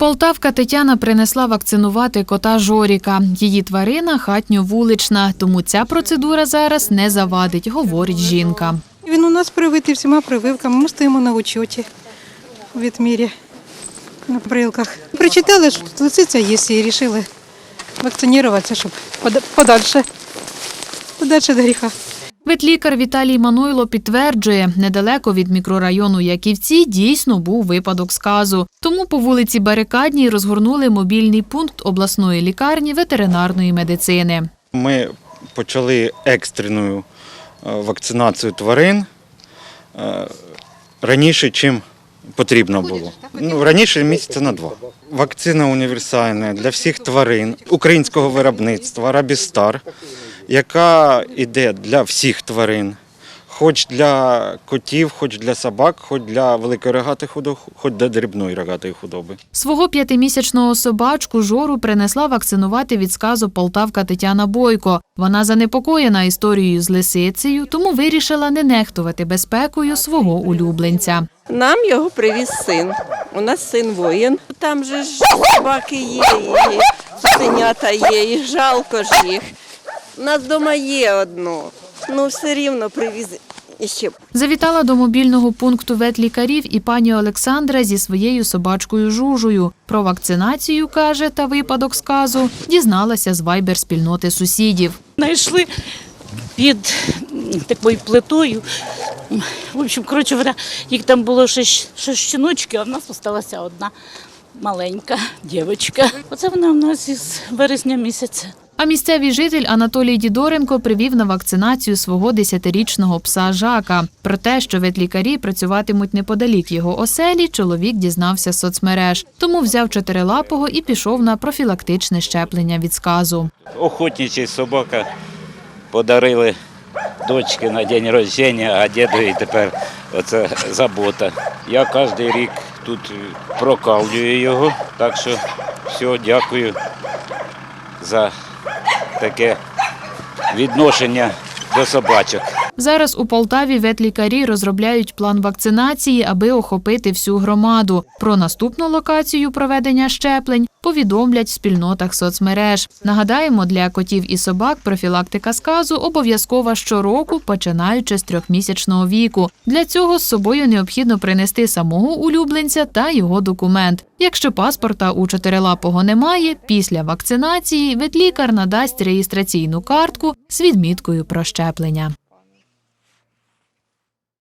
Полтавка Тетяна принесла вакцинувати кота Жоріка. Її тварина хатньо-вулична, тому ця процедура зараз не завадить, говорить жінка. Він у нас привитий всіма прививками. Ми стоїмо на учоті в відмірі на прилках. Прочитали, що лисиця є, і вирішили вакцинуватися, щоб пода- подальше, подальше до гріха. Ветлікар Віталій Мануйло підтверджує, недалеко від мікрорайону Яківці дійсно був випадок сказу. Тому по вулиці Барикадній розгорнули мобільний пункт обласної лікарні ветеринарної медицини. Ми почали екстрену е, вакцинацію тварин е, раніше, чим потрібно було. Ну, раніше місяця на два. Вакцина універсальна для всіх тварин українського виробництва Рабістар, яка йде для всіх тварин. Хоч для котів, хоч для собак, хоч для великорогатих худоб, хоч для дрібної рогатої худоби. Свого п'ятимісячного собачку Жору принесла вакцинувати від сказу полтавка Тетяна Бойко. Вона занепокоєна історією з лисицею, тому вирішила не нехтувати безпекою свого улюбленця. Нам його привіз син. У нас син воїн. Там же ж собаки є, і цуценята є, і жалко ж їх. У нас вдома є одно. Ну все рівно привіз іще. Завітала до мобільного пункту ветлікарів і пані Олександра зі своєю собачкою Жужою. Про вакцинацію каже та випадок сказу дізналася з вайбер спільноти сусідів. знайшли під такою плитою. В общем, коротше говоря, їх там було шість, шість щіночки, а в нас залишилася одна маленька дівчинка. Оце вона в нас із вересня місяця. А місцевий житель Анатолій Дідоренко привів на вакцинацію свого десятирічного пса Жака. Про те, що ветлікарі працюватимуть неподалік його оселі, чоловік дізнався з соцмереж. Тому взяв чотирилапого і пішов на профілактичне щеплення від сказу. охотничий собака подарили дочки на день рождення, а дідові тепер оце забота. Я кожен рік тут прокалюю його, так що все, дякую за таке відношення до собачок. Зараз у Полтаві ветлікарі розробляють план вакцинації, аби охопити всю громаду. Про наступну локацію проведення щеплень повідомлять в спільнотах соцмереж. Нагадаємо, для котів і собак профілактика сказу обов'язкова щороку, починаючи з трьохмісячного віку. Для цього з собою необхідно принести самого улюбленця та його документ. Якщо паспорта у чотирилапого немає, після вакцинації ветлікар надасть реєстраційну картку з відміткою про щеплення.